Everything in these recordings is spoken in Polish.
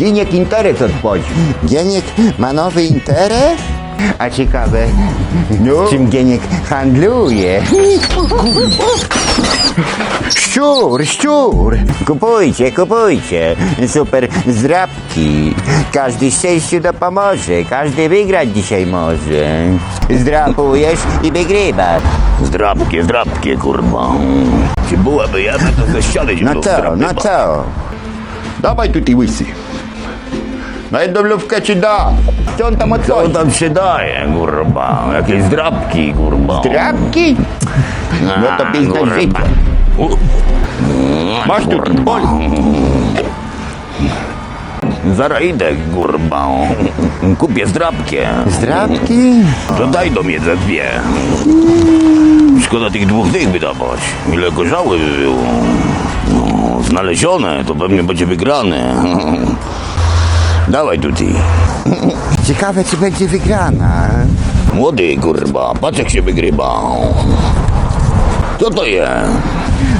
Giniek interes otworzył. Gieniek ma nowy interes? A ciekawe, No. czym Gieniek handluje. Szczur, szczur! Kupujcie, kupujcie. Super zdrabki. Każdy szczęściu dopomoże. Każdy wygrać dzisiaj może. Zdrapujesz i wygrywasz. Zdrabkie, zdrabkie, kurwa. Czy byłaby jedna, to ze ściany No to no to. Dawaj tu ty łysy. Na jedną lówkę ci da. Co on tam Co otworzy? tam się daje, kurwa? Jakieś zdrabki, kurwa. Drapki? No to pizda kurwa. życia. U. Masz tu ty pol. Zaraz idę, kurwa. Kupię zdrabkie. Zdrabki? To daj do mnie ze dwie. Szkoda tych dwóch dych wydawać. Ile gorzały by było. No, znalezione, to pewnie będzie wygrane. Dawaj tutaj. Ciekawe, czy będzie wygrana. Młody, kurwa, patrz jak się wygrywa. Co to jest?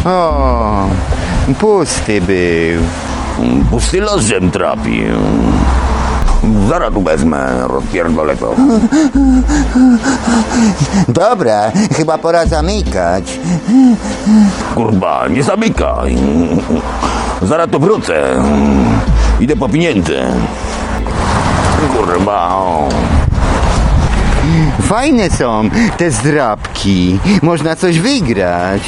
O, pusty był. Pusty los żem trafił. Zaraz tu wezmę, rozpierdolę to. Dobra, chyba pora zamykać. Kurwa, nie zamykaj. Zaraz to wrócę. Idę po pieniądze. Kurwa. Fajne są te zdrabki. Można coś wygrać.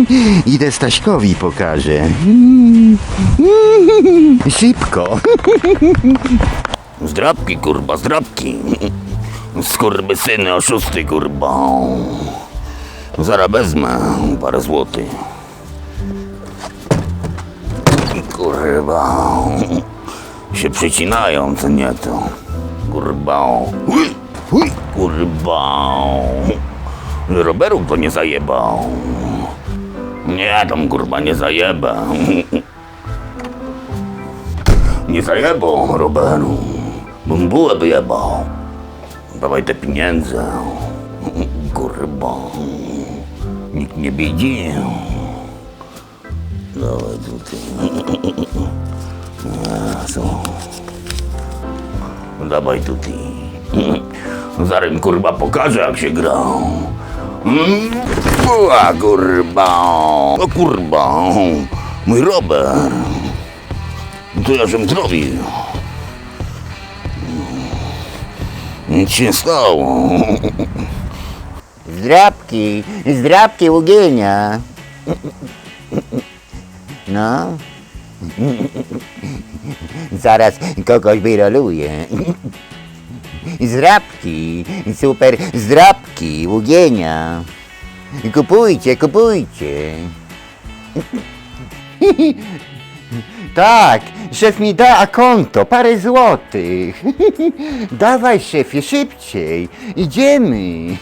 Idę Staśkowi pokażę. Szybko. Zdrabki, kurwa, zdrabki. Skurwysyny, oszusty, kurwa. Zaraz wezmę parę złotych. Kurwa. Się przecinają, co nie to. Ui, Kurwa. Roberów to nie zajebał. Nie, tam kurwa nie zajebę. Nie zajebał Roberu. Bym bułę wyjebał. Dawaj te pieniądze. Kurwa. Nikt nie widzi. Dawaj tutaj. Co? Dawaj tutaj. Zaraz im, kurwa pokażę jak się gra. Buła kurwa. O kurwa. Mój Robert. To ja żem zrobił. Nic się nie stało. Zdrabki, zdrabki ugielnia. No. Zaraz kogoś wyroluję. Zdrabki, super zdrabki, ługienia. Kupujcie, kupujcie. Tak, szef mi da a konto, parę złotych. Dawaj szefie, szybciej, idziemy.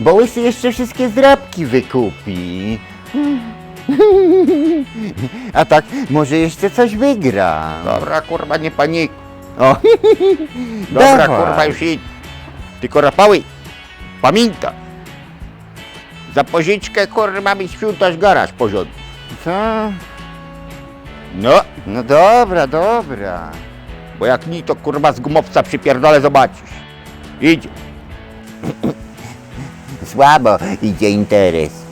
Bo łysy jeszcze wszystkie zdrabki wykupi. A tak, może jeszcze coś wygra. Dobra, kurwa, nie panik. O, Dobra, Dawaj. kurwa, już idź. Tylko rapały, pamiętaj. Za pożyczkę, kurwa, mi sprzątasz garaż porządny. co? No, No dobra, dobra. bo jak nie, to kurwa z gumowca przypierdolę zobaczysz. Idzie. Słabo idzie interes.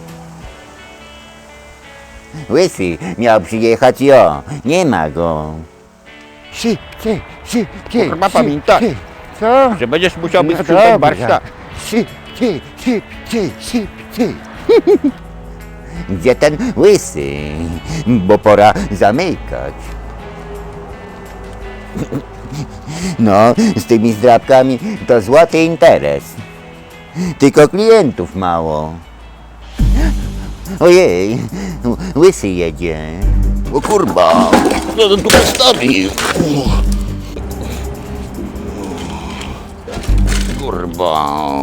Łysy miał przyjechać jo, nie ma go. Szybciej, szybciej, Kurwa, pamiętaj. Co? Że będziesz musiał być No sprzątać dobra. Szybciej, szybciej, szybciej. Gdzie ten łysy? Bo pora zamykać. No, z tymi zdrabkami to złoty interes. Tylko klientów mało. Ojej, łysy jedzie. O kurwa, kto to tu postawił? Kurwa.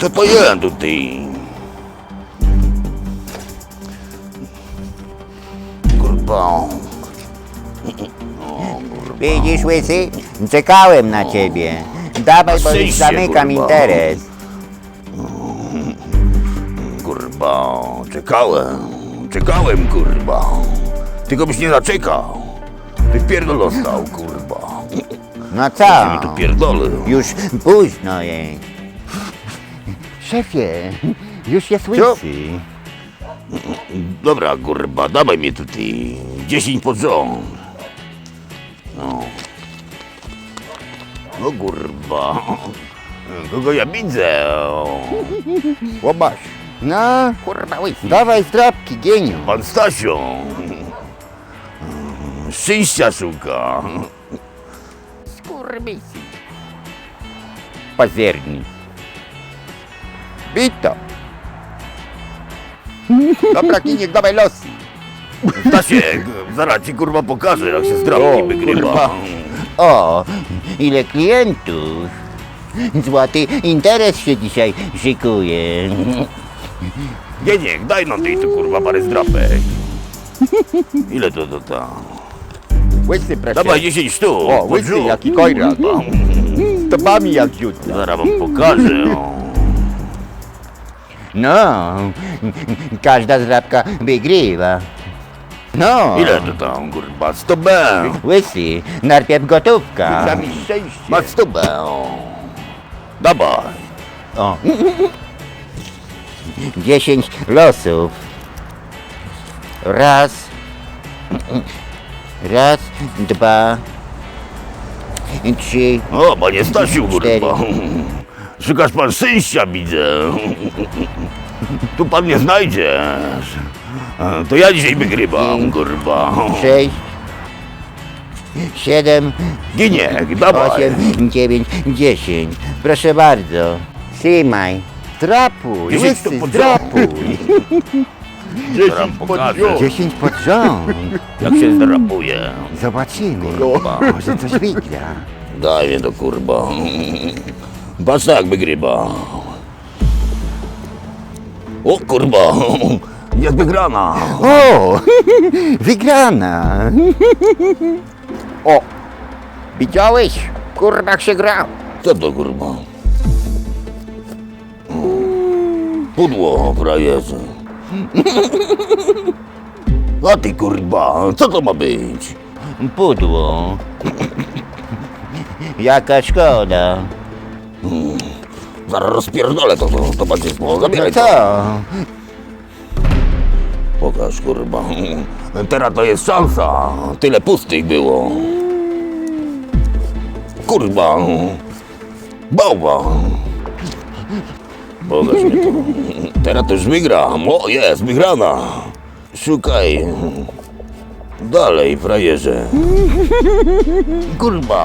Co to jest tutaj? Kurwa. Widzisz, łysy? Czekałem na ciebie. Dawaj, bo już zamykam interes. Kurwa, czekałem, czekałem, kurwa. Tylko byś nie zaczekał. Ty pierdol dostał, kurwa. No co? mi tu pierdolę. Już późno jest. Szefie, już jest łysy. Dobra, kurwa, dawaj mnie tutaj. 10 pod rząd. No. No kurwa. Kogo ja widzę? Łobaś. No, Kurwa łysy. dawaj zdrabki, geniu. Pan Stasio. Szczęścia szuka. Skurwysy. Pazerni. Bito. Dobra, Kiniek, dawaj losy. Stasiek, zaraz ci kurwa pokażę, jak się zdrabki O, wygrywa. kurwa. O, ile klientów. Złoty interes się dzisiaj szykuje. Gieniek, daj nam tej tu kurwa parę zdrapek. Ile to to tam? Łysy, proszę. Dawaj 10 sztuk. O, łysy, rząd. jaki kojrak. Z tobami jak dziutla. Zaraz wam pokażę. O. No, każda zdrabka wygrywa. No, Ile to tam kurwa? 100 B. łysy, najpierw gotówka. Za mi szczęście. Masz 100 B. Dawaj. O. Dziesięć losów. Raz. Raz, dwa, trzy. O, panie Stasiu, Cztery. kurwa. Szukasz pan szczęścia, widzę. Tu pan nie znajdziesz. To ja dzisiaj wygrywam, kurwa. sześć, siedem, Giniek, dawaj. osiem, dziewięć, dziesięć. Proszę bardzo. Trzymaj. Zdrapuj, Dziesięć to łysy, pod zdrapuj. Zaraz pokażę, Dziesięć pod rząd. jak się zdrapuje. Zobaczymy. Kurwa. Może coś wygra. Daj mnie to, kurwa. Patrz tak wygrywa. O, kurwa. Jak wygrana. O! Wygrana! O. Widziałeś? Kurwa, jak się gra. Co to, kurwa? Pudło, frajerze. A ty, kurwa, co to ma być? Pudło. Jaka szkoda. Zaraz rozpierdolę to, to, to będzie zło. No Zabieraj to. co? Pokaż, kurwa. Teraz to jest szansa. Tyle pustych było. Kurwa. Bałwan. Pokaż mi to. Teraz to już wygram. O, jest, wygrana. Szukaj. Dalej, frajerze. Kurwa.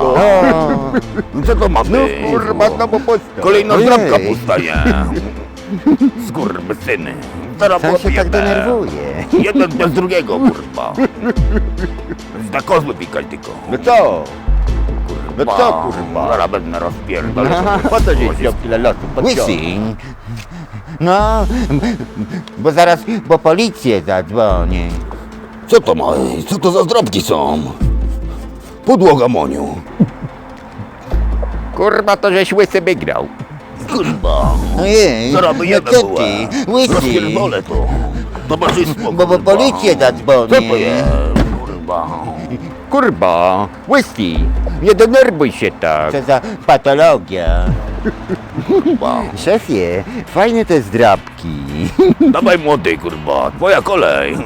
Co to ma być? No kurwa, znowu pusto. Kolejna Ojej. zdrabka pustaje. Skurwysyny. Zaraz Co się tak denerwuje? Jeden bez drugiego, kurwa. Na kozły pikać tylko. No co? No co, kurwa? Zaraz będę rozpierdolę. Po co żeś wziął tyle losów? Po co? Łysy. No, bo zaraz po policję zadzwonię. Co to ma? Co to za zdrobki są? Podłoga moniu. Kurwa, to żeś łysy wygrał. Kurwa. Ojej, Zaraz by no jedna co ty, łysy, Rozpierdolę to. Towarzystwo, bo po kurwa. policję Co to zadzwonię. jest? Kurwa. Kurwa, łysy. Nie denerwuj się tak. Co za patologia. Kurwa. Szefie, fajne te zdrabki. Dawaj młody, kurwa. Twoja kolej.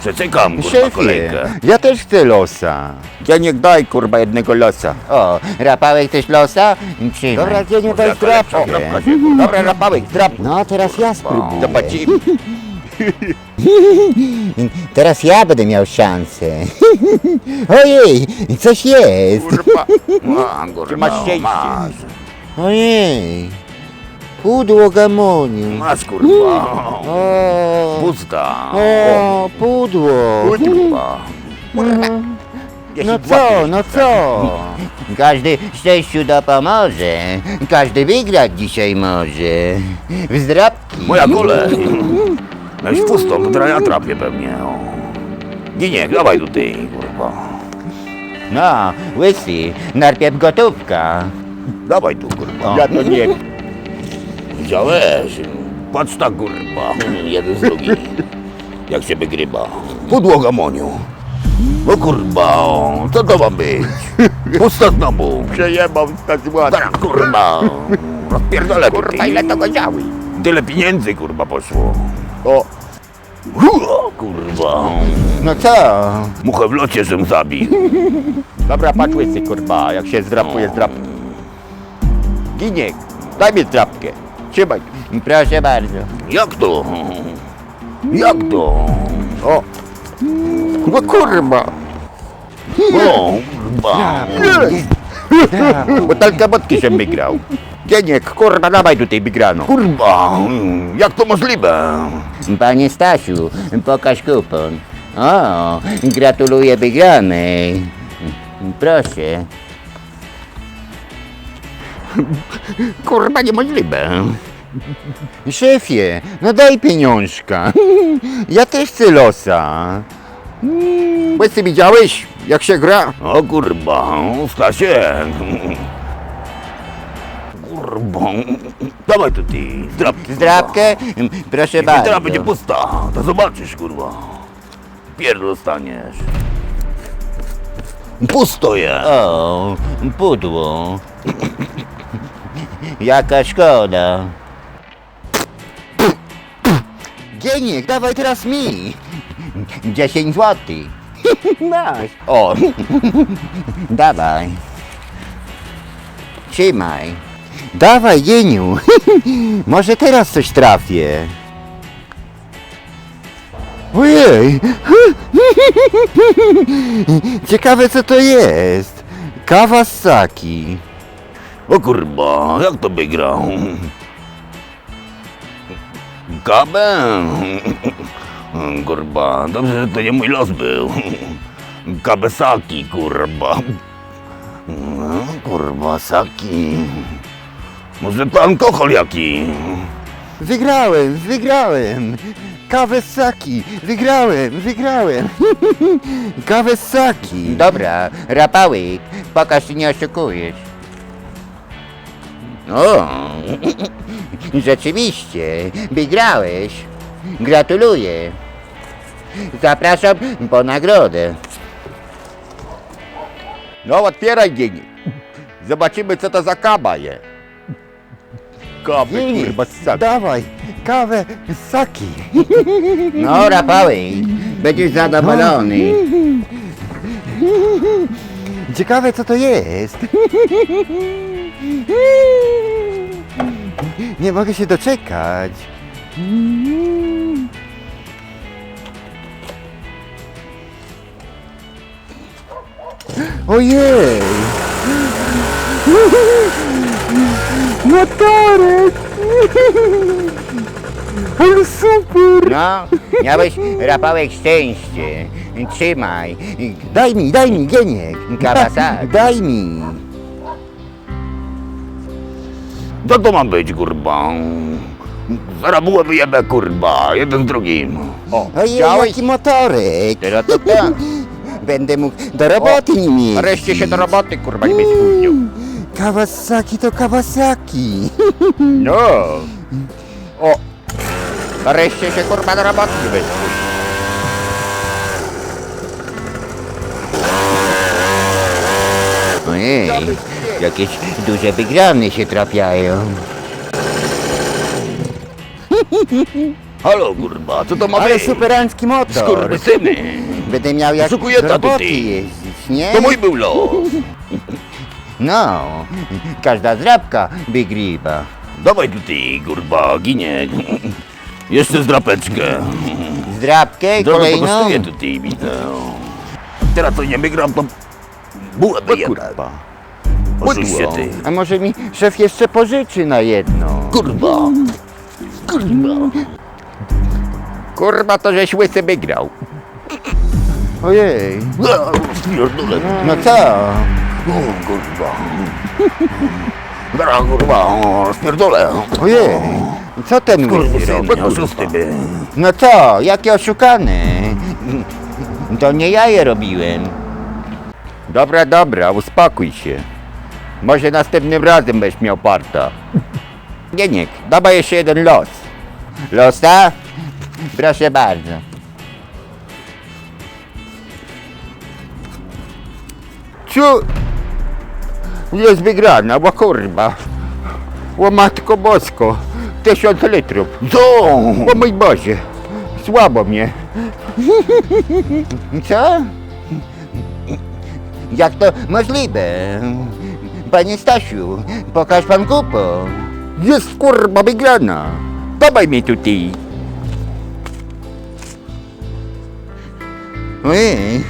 Przeczekam, kurwa, Szefie, kolejkę. ja też chcę losa. Ja niech daj kurwa jednego losa. O, rapałek też losa? Trzymaj. Dobra, Gieniu, daj Jaka lepsza zdrabkę. zdrabka kurwa. Dobra, rapałek, zdrap. No, teraz ja spróbuję. Zobaczymy. Teraz ja będę miał szansę. Ojej, coś jest. Kurwa. A, kurwa, Czy masz szczęście? Masz, Ojej, pudło gamoniu. masz kurwa. O, Pusta. o, pudło. Kurwa. No co, no co? Każdy szczęściu dopomoże. Każdy wygrać dzisiaj może. W zdrabki. Moja kolej. Weź pustą, to teraz ja trafię pewnie. O. Giniek, dawaj tutaj, kurwa. No, łysy, najpierw gotówka. Dawaj tu, kurwa. Ja to nie Widziałeś? Patrz tak, kurwa. Jeden z drugim. jak się wygrywa. Podłoga moniu. O kurwa, o, co to ma być? Pusta znowu. Przejebał 100 zł. Zaraz kurwa. Rozpierdolę Kurwa, ile to go działy? Tyle pieniędzy kurwa poszło. O, Ua, kurwa. No co? Muchę w locie, żem zabił. dobra, patrz łysy, kurwa, jak się zdrapuje zdrap. Giniek, daj mi zdrapkę. Trzymaj. Proszę bardzo. Jak to? Jak to? O. No kurwa. O, kurwa. Butelkę wodki się wygrał. Giniek, kurwa, dawaj tutaj wygrano. Kurwa, jak to możliwe? Panie Stasiu, pokaż kupon. O, gratuluję wygranej. Proszę. Kurwa, niemożliwe. Szefie, no daj pieniążka. Ja też chcę losa. Łysy, widziałeś, jak się gra? O kurwa, Stasiek. Kurwa. Dawaj tu ty, zdrabki. Zdrabkę? Proszę Jeśli teraz bardzo. będzie pusta, to zobaczysz kurwa. Pierdol dostaniesz. Pusto jest. O, pudło. Jaka szkoda. Gieniek, dawaj teraz mi. 10 złotych. Masz. O, dawaj. Trzymaj. Dawaj, Gieniu. Może teraz coś trafię. Ojej. Ciekawe co to jest. Kawasaki. O kurwa, jak to wygrał? Kabę? Kurwa, dobrze, że to nie mój los był. Kabesaki, kurwa. Kurwa, saki. Może to alkohol jaki? Wygrałem, wygrałem. Kawasaki, wygrałem, wygrałem. Kawasaki. Dobra, rapały, pokaż, czy nie oszukujesz. O, rzeczywiście, wygrałeś. Gratuluję. Zapraszam po nagrodę. No, otwieraj, Giniek. Zobaczymy, co to za kaba jest. Kaby, kurwa, ssaki. dawaj, kawę, saki. No, rapały, będziesz zadowolony. Ciekawe, co to jest. Nie mogę się doczekać. Ojej! Motorek! Ale super! No, miałeś rapałek szczęście. Trzymaj. Daj mi, daj mi, Gieniek. Kawasaki. Daj mi. Co to ma być, kurwa? Zaraz bułę wyjebę, kurwa, jeden z drugim. O, Ojej, chciałeś? jaki motorek. Teraz to tak. Będę mógł do roboty nim jeździć. Nareszcie się do roboty, kurwa, nie będę spóźnił. Kawasaki to Kawasaki. No. O. Nareszcie się, kurwa, do roboty nie spóźnił. Ojej, jakieś duże wygrane się trafiają. Halo, kurwa, co to ma Ale być? superancki motor. Skurwysyny. Będę miał jak do taty, roboty ty. jeździć, nie? To mój był los. No, każda zrabka wygrywa. Dawaj tu ty, kurwa, ginie. Jeszcze zdrapeczkę. Zdrabkę Drogo kolejną. kosztuje tu ty, widzę. Teraz to nie wygram, to bułę kurwa. Oczywiście ty. A może mi szef jeszcze pożyczy na jedno? Kurwa. Kurwa. Kurwa, to żeś łysy wygrał. Ojej, no co? O, kurwa. Zaraz, kurwa, o, spierdolę. Ojej, co ten łysy Skurwysyn, robi? oszusty by. No co, jakie oszukane? To nie ja je robiłem. Dobra, dobra, uspokój się. Może następnym razem będziesz miał parta. Gieniek, dawaj jeszcze jeden los. Losa? Proszę bardzo. Co? Jest wygrana, bo kurwa. O matko bosko. Tysiąc litrów. Co? O mój Boże. Słabo mnie. Co? Jak to możliwe? Panie Stasiu, pokaż pan kupon. Jest kurwa wygrana. Dawaj mi tutaj. Ojej,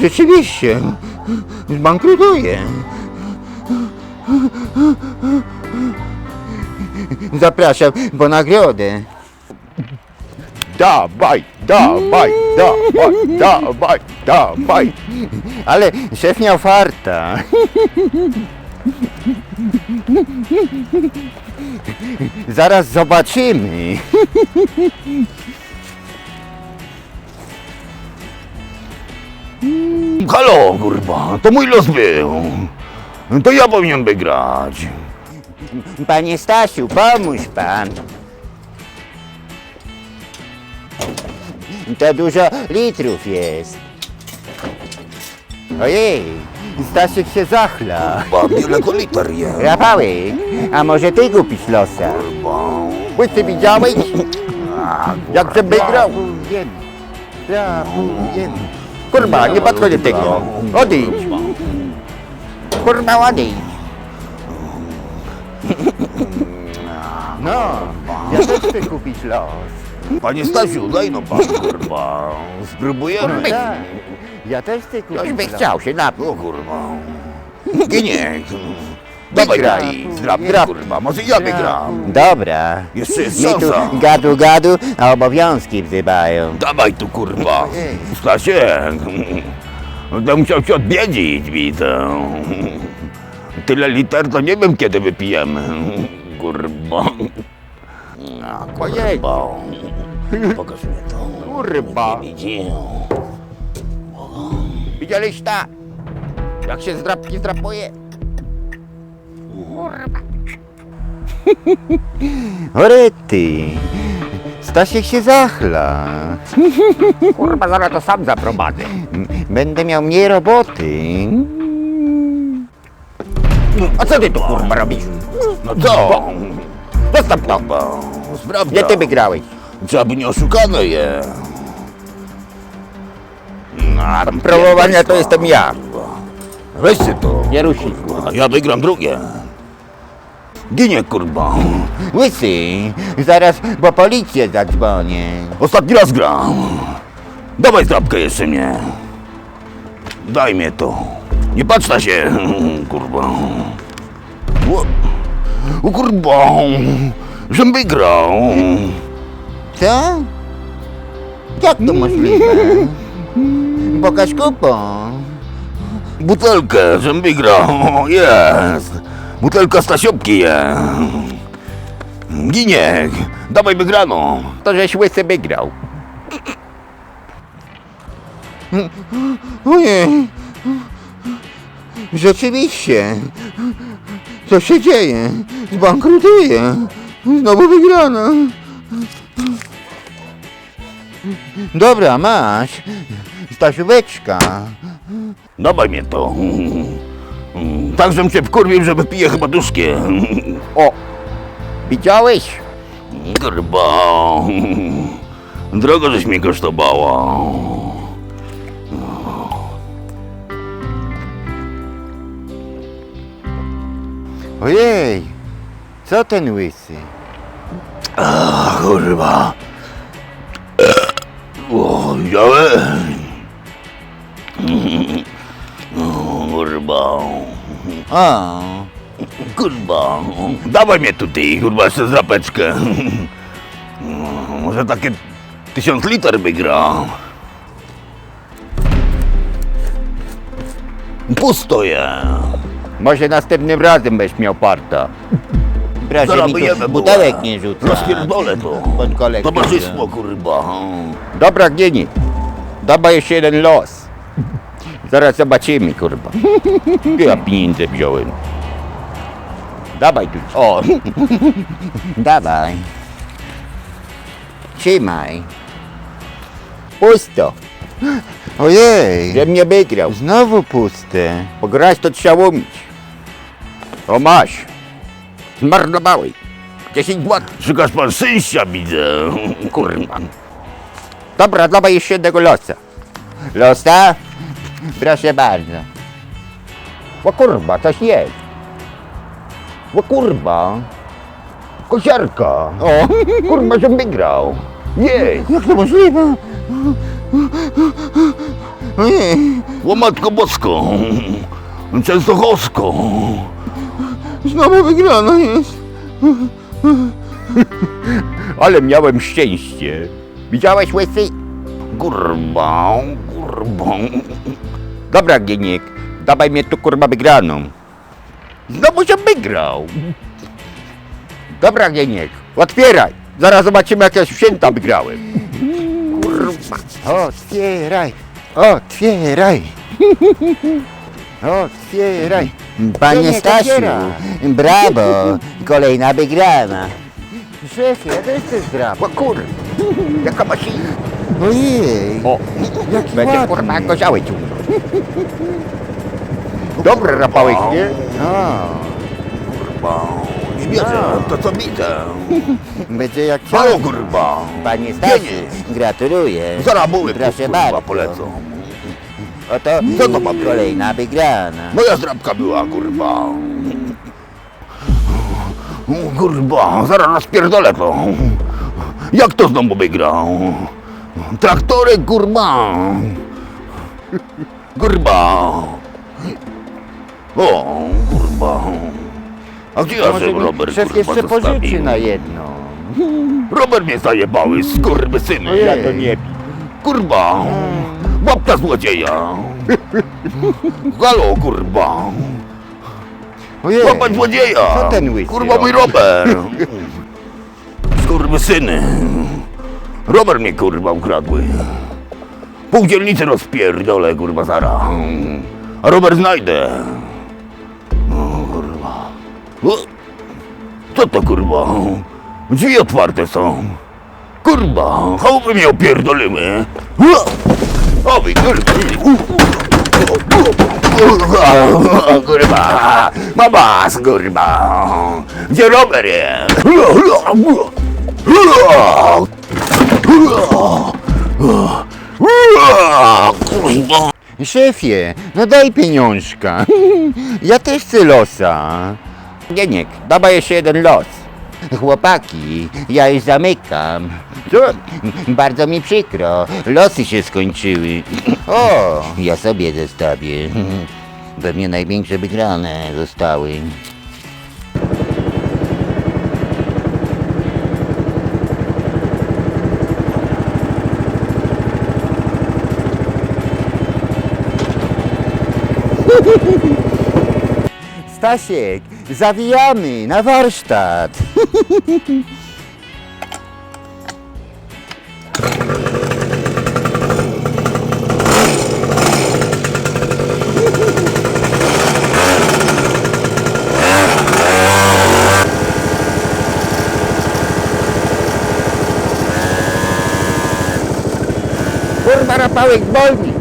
rzeczywiście, zbankrutuję. Zapraszam po nagrodę. Dawaj, dawaj, dawaj, dawaj, dawaj. Ale szef miał farta. Zaraz zobaczymy. Halo, kurwa, to mój los był. To ja powinien wygrać. Panie Stasiu, pomóż pan. To dużo litrów jest. Ojej, Stasiek się zachla. Chyba wiele liter jest. Rapały, a może ty kupisz losa? Łysy widziałeś? Jak się wygrał? Rapujemy, rapujemy. Kurwa, nie podchodź do tego. Odejdź. Kurwa, odejdź. No, ja też chcę kupić los. Panie Stasiu, daj no pan, kurwa. Spróbujemy. Tak, ja też chcę kupić Ktoś by los. chciał się napić. O kurwa. Giniek. Dawaj graj. Zdrab, Wygraj. kurwa. Może ja wygram. Dobra. Jeszcze jest My tu szansa. gadu gadu, a obowiązki wzywają. Dawaj tu, kurwa. Stasiek. Będę musiał cię odwiedzić, widzę. Tyle liter to nie wiem kiedy wypijemy. Kurwa. Ojej. kurwa. Pokaż mnie to. Kurwa. Nie widzi. Widziałeś ta? Jak się zdrapki zdrapuje? Orety, Stasiek się zachla. Kurwa, zaraz to sam zaprowadzę. Będę miał mniej roboty. A co ty tu kurwa robisz? No co? Zostaw to. Kurwa. Sprawdza. Nie ty wygrałeś. Trzeba by nie oszukano je. A promowania to jestem ja. Weźcie to. Nie rusi. Ja wygram drugie. Ginie kurwa. Łysy, zaraz po policję zadzwonię. Ostatni raz gram. Dawaj zdrabkę jeszcze mnie. Daj mnie to. Nie patrz na się. Kurwa. O, o kurwa. Żem wygrał. Co? Jak to możliwe? Pokaż kupon. Butelkę, żem wygrał. Jest. Butelka Stasiopki jest. Giniek. Dawaj wygraną. To żeś łysy wygrał. Ojej, rzeczywiście. Co się dzieje? Zbankrutuję. Znowu wygrana. Dobra, masz. Stasióweczka. Dawaj mnie to. Tak, żem cię wkurwił, że wypiję chyba duszkie. O! Widziałeś? Kurwa. Drogo żeś mnie kosztowała. Ojej, co ten łysy? A, kurwa. O, widziałeś? O, Kurwa. O, Kurwa. Dawaj mnie tutaj, kurwa, jeszcze zrapeczkę. Może takie tysiąc liter wygra. Pusto je. Może następnym razem będziesz miał parta. Proszę Zaraz mi tu bo- butelek nie rzucać. Rozpierdolę to. Pod kolekcję. Towarzystwo, kurwa. Dobra, Gieni. Dawaj jeszcze jeden los. Zaraz zobaczymy, kurwa. Ja pieniądze wziąłem. Dawaj tu. O, Dawaj. Trzymaj. pusto. Ojej, Że mnie wygrał. znowu puste. Pograć to trzeba umieć. O masz. Zmarnowałeś. 10 złotych. Szukasz pan szczęścia, widzę. Kurwa. Dobra, dawaj jeszcze jednego losa. Losta? Proszę bardzo. O kurwa, coś jest. O kurwa. Kosiarka. O, Kurwa, że wygrał. Jest. jak to możliwe? Łomatko bosko. Częstochowsko. Znowu wygrana jest. Ale miałem szczęście. Widziałeś łysy? Kurwa, kurwa. Dobra, Gieniek, dawaj mnie tu kurwa wygraną. Znowu się wygrał. Dobra, Gieniek, otwieraj. Zaraz zobaczymy, jak ja święta wygrałem. Kurwa. Otwieraj, otwieraj. Otwieraj. Panie Nie, Stasiu, brawo, kolejna wygrana. Szefie, ja też chcę zdrap. O kurwa, jaka maszyna. Ojej, O, jaki będzie ładny. kurwa kozioły ciągnął. Dobry rapałek, nie? Kurwa. Nie wierzę, to co widzę. będzie jak Halo, ciąg. kurwa. Panie Stasiu, gratuluję. Zaraz buły, Proszę kurwa, bardzo. Oto Co to ma być? kolejna wygrana. Moja zdrabka była, kurwa. Kurwa, zaraz rozpierdolę to. Jak to znowu wygrał? Traktory, kurwa. Kurwa. O, kurwa. A gdzie ja Może się mi Robert, szef kurwa, jeszcze pożyczy zostawił? na jedno. Robert mnie zajebały, skurwysyny. Ja to nie bi. Kurwa! Babka złodzieja! Halo, kurwa! Ojej, Łapać złodzieja! Co ten łysy Kurwa, mój robi? Robert! Skurwysyny! Robert mnie, kurwa, ukradły. Pół dzielnicy rozpierdolę, kurwa, zara. A Robert znajdę. O, kurwa. O, co to, kurwa? Drzwi otwarte są. Kurwa, chałupy mnie opierdolimy. O, wy, kurwa. Kurwa, kurwa. Mama, kurwa. Gdzie Robert jest? Szefie, no daj pieniążka. Ja też chcę losa. Gieniek, dawaj jeszcze jeden los. Chłopaki, ja już zamykam. Co? Bardzo mi przykro, losy się skończyły. O, ja sobie zostawię. Pewnie największe wygrane zostały. Stasiek, zawijamy na warsztat. Kurwa, rapałek wolni.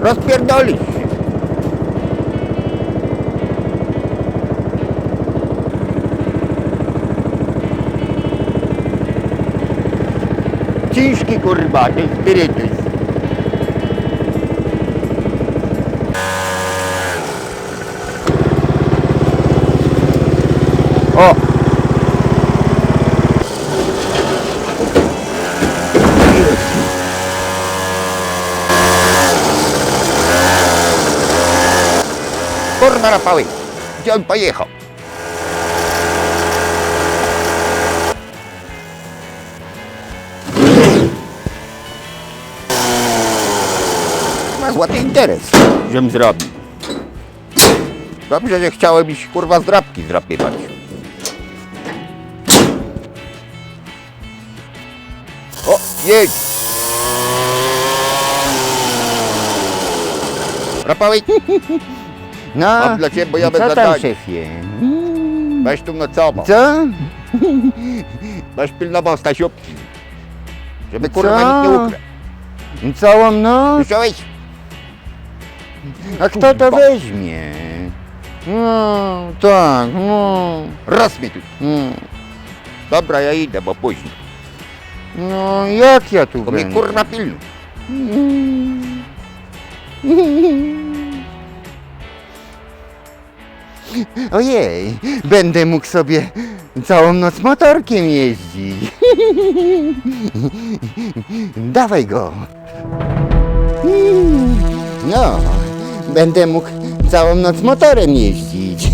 Rozpierdolisz się. Ciężki kurwa, ten spirytus. O! Kurwa, rapałek. Ma złoty interes, żem zrobił. Dobrze, że chciałem iść kurwa zdrabki zdrapywać. O, jedź! Rapałek, No, Mam dla ciebie, bo ja co tam zadania. szefie? weź tu nocował. Co? Weź pilnował Stasiówki. Żeby Co? kurwa nikt nie ukradł. Całą noc? Słyszałeś? A kto to weźmie? No, tak, no. Raz mnie tu. Mm. Dobra, ja idę, bo późno. No, jak ja tu To mnie będę? kurwa pilnuj. Ojej, będę mógł sobie całą noc motorkiem jeździć. Dawaj go. No, będę mógł całą noc motorem jeździć.